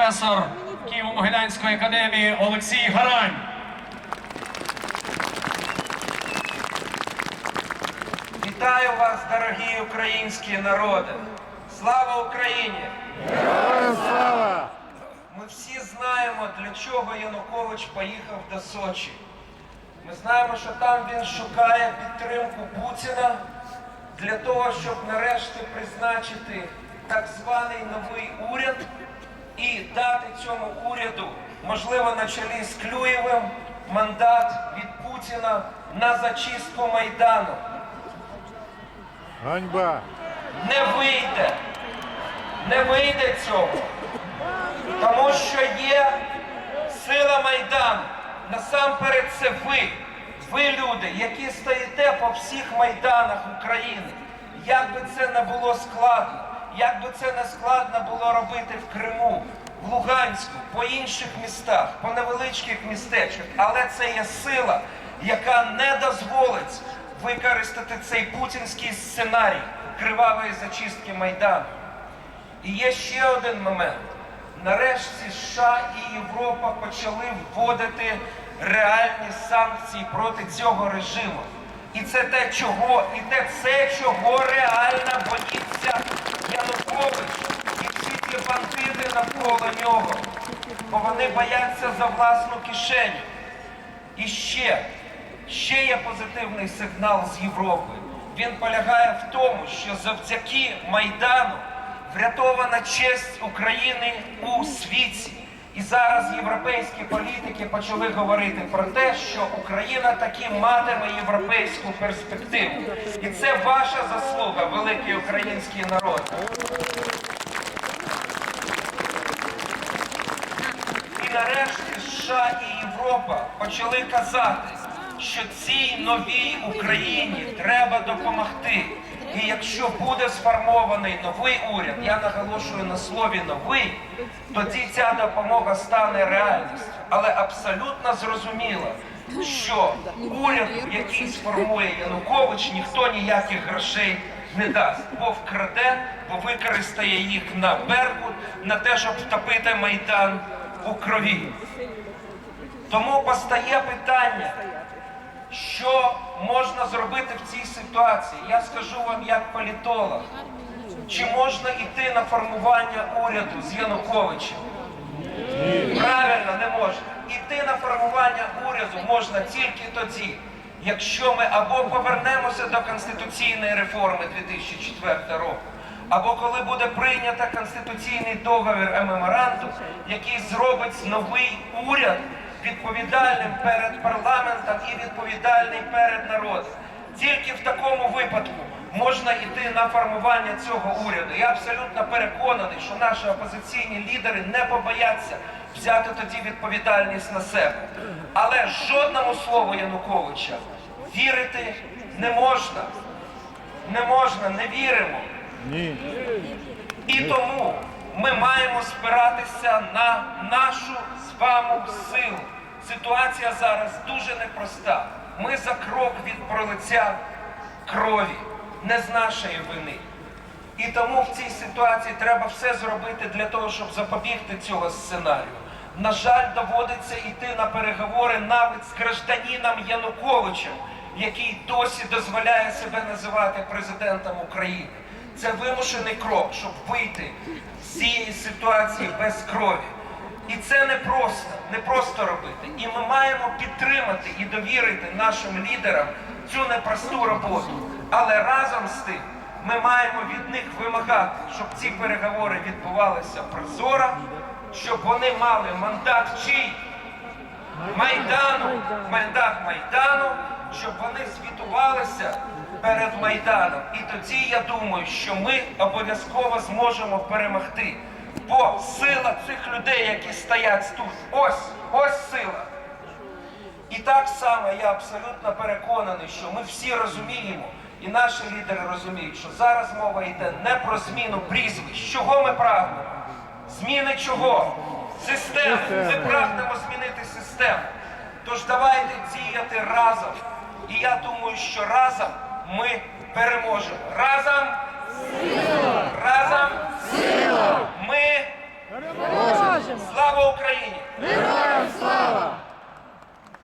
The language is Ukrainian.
професор Києво-Могилянської академії Олексій Гарань. Вітаю вас, дорогі українські народи! Слава Україні! Ми всі знаємо, для чого Янукович поїхав до Сочі. Ми знаємо, що там він шукає підтримку Путіна для того, щоб нарешті призначити так званий новий уряд дати цьому уряду, можливо, на чолі з Клюєвим, мандат від Путіна на зачистку Майдану. Ганьба! Не вийде. Не вийде цього. Тому що є сила Майдану. Насамперед це ви. Ви люди, які стоїте по всіх майданах України. Як би це не було складно, як би це не складно було робити в Криму, в Луганську, по інших містах, по невеличких містечках, але це є сила, яка не дозволить використати цей путінський сценарій кривавої зачистки Майдану. І є ще один момент. Нарешті США і Європа почали вводити реальні санкції проти цього режиму. І це те, чого, і те це, чого реально боїться Янукович і всі ті бандити навколо нього. Бо вони бояться за власну кишеню. І ще, ще є позитивний сигнал з Європи. Він полягає в тому, що завдяки Майдану врятована честь України у світі. І зараз європейські політики почали говорити про те, що Україна таки матиме європейську перспективу. І це ваша заслуга, великий український народ. Нарешті США і Європа почали казати, що цій новій Україні треба допомогти. І якщо буде сформований новий уряд, я наголошую на слові новий, тоді ця допомога стане реальністю. Але абсолютно зрозуміло, що уряду, який сформує Янукович, ніхто ніяких грошей не дасть, бо вкраде, бо використає їх на Беркут, на те, щоб втопити Майдан у крові. Тому постає питання, що можна зробити в цій ситуації. Я скажу вам як політолог, чи можна йти на формування уряду з Януковичем? Правильно, не можна. Іти на формування уряду можна тільки тоді, якщо ми або повернемося до конституційної реформи 2004 року, або коли буде прийнято конституційний договір і меморандум, який зробить новий уряд відповідальним перед парламентом і відповідальним перед народом. Тільки в такому випадку можна йти на формування цього уряду. Я абсолютно переконаний, що наші опозиційні лідери не побояться взяти тоді відповідальність на себе. Але жодному слову Януковича вірити не можна. Не можна, не віримо. Ні. І тому ми маємо спиратися на нашу з вами силу. Ситуація зараз дуже непроста. Ми за крок від пролиття крові, не з нашої вини. І тому в цій ситуації треба все зробити для того, щоб запобігти цього сценарію. На жаль, доводиться йти на переговори навіть з гражданином Януковичем, який досі дозволяє себе називати президентом України. Це вимушений крок, щоб вийти з цієї ситуації без крові. І це не просто, робити. І ми маємо підтримати і довірити нашим лідерам цю непросту роботу. Але разом з тим ми маємо від них вимагати, щоб ці переговори відбувалися прозоро, щоб вони мали мандат чий? Майдану, мандат Майдану, щоб вони звітувалися перед Майданом. І тоді я думаю, що ми обов'язково зможемо перемогти. Бо сила цих людей, які стоять тут, ось, ось сила. І так само я абсолютно переконаний, що ми всі розуміємо, і наші лідери розуміють, що зараз мова йде не про зміну прізвищ. Чого ми прагнемо? Зміни чого? Системи. Ми прагнемо змінити систему. Тож давайте діяти разом. І я думаю, що разом ми переможемо. Разом!